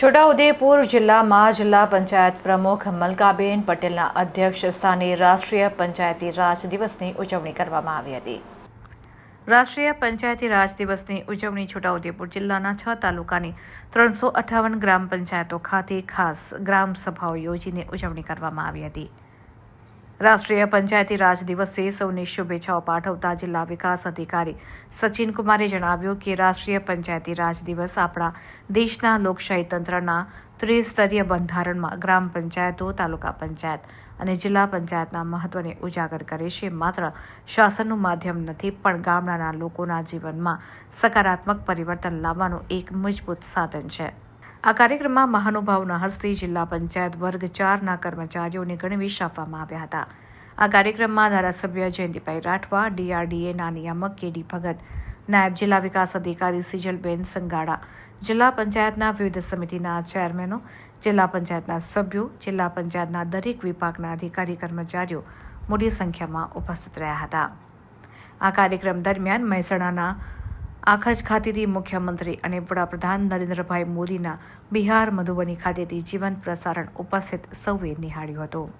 છોટાઉદેપુર જિલ્લામાં જિલ્લા પંચાયત પ્રમુખ મલકાબેન પટેલના અધ્યક્ષ સ્થાને રાષ્ટ્રીય પંચાયતી રાજ દિવસની ઉજવણી કરવામાં આવી હતી. રાષ્ટ્રીય પંચાયતી રાજ દિવસની ઉજવણી છોટાઉદેપુર જિલ્લાના છ તાલુકાની ત્રણસો અઠ્ઠાવન ગ્રામ પંચાયતો ખાતે ખાસ ગ્રામ સભાઓ યોજીને ઉજવણી કરવામાં આવી હતી. રાષ્ટ્રીય પંચાયતી રાજ દિવસે સૌને શુભેચ્છાઓ પાઠવતા જિલ્લા વિકાસ અધિકારી સચિન કુમારે જણાવ્યું કે રાષ્ટ્રીય પંચાયતી રાજ દિવસ આપણા દેશના લોકશાહી તંત્રના ત્રિસ્તરીય બંધારણમાં ગ્રામ પંચાયતો, તાલુકા પંચાયત અને જિલ્લા પંચાયતના મહત્વને ઉજાગર કરે છે. માત્ર શાસનનું માધ્યમ નથી, પણ ગામડાના લોકોના જીવનમાં સકારાત્મક પરિવર્તન લાવવાનું એક મજબૂત સાધન છે. આ કાર્યક્રમમાં મહાનુભાવના હસ્તે જિલ્લા પંચાયત વર્ગ ચારના કર્મચારીઓને ગણવેશ આપવામાં આવ્યા હતા. આ કાર્યક્રમમાં ધારાસભ્ય જયંતિભાઈ રાઠવા ડીઆરડીએના નિયામક કેડી ભગત, નાયબ જિલ્લા વિકાસ અધિકારી સિજલબેન સંગાડા, જિલ્લા પંચાયતના વિવિધ સમિતિના ચેરમેનો, જિલ્લા પંચાયતના સભ્યો, જિલ્લા પંચાયતના દરેક વિભાગના અધિકારી કર્મચારીઓ મોટી સંખ્યામાં ઉપસ્થિત રહ્યા હતા. આ કાર્યક્રમ દરમિયાન મહેસાણાના આખજ ખાતેથી મુખ્યમંત્રી અને વડાપ્રધાન નરેન્દ્રભાઈ મોદીના બિહાર મધુબની ખાતેથી જીવંત પ્રસારણ ઉપસ્થિત સૌએ નિહાળ્યું હતું.